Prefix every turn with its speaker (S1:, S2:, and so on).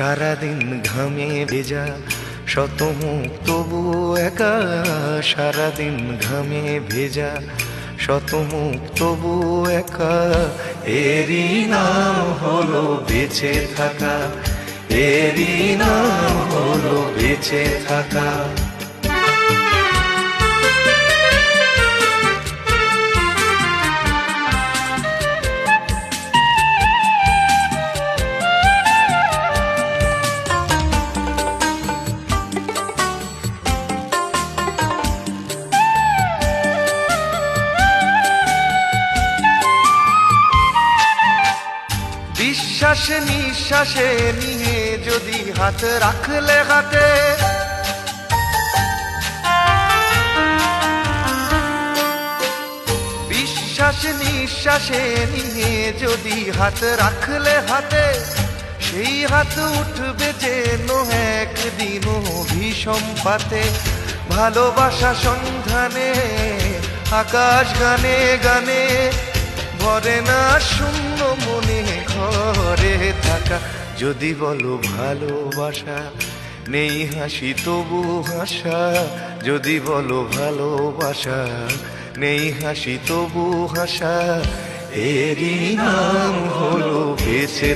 S1: সারাদিন ঘামে ভেজা শত মুখ তবু একা। সারাদিন ঘামে ভেজা শত মুখ তবু একা। এরই নাম হলো বেঁচে থাকা। এরই নাম হলো বেঁচে থাকা। বিশ্বাসে নিঃশ্বাসে নিয়ে যদি হাত রাখলে হাতে। বিশ্বাস, নিঃশ্বাসে নিয়ে যদি হাত রাখলে হাতে, সেই হাত উঠবে যেন একদিন ভীষণ পাতে ভালোবাসা সন্ধানে, আকাশ গানে গানে, ভরে না শূন্য থাকা যদি বলো ভালোবাসা, নেই হাসি তবু হাসা যদি বলো ভালোবাসা, নেই হাসি তবু হাসা এরই নাম হলো বেঁচে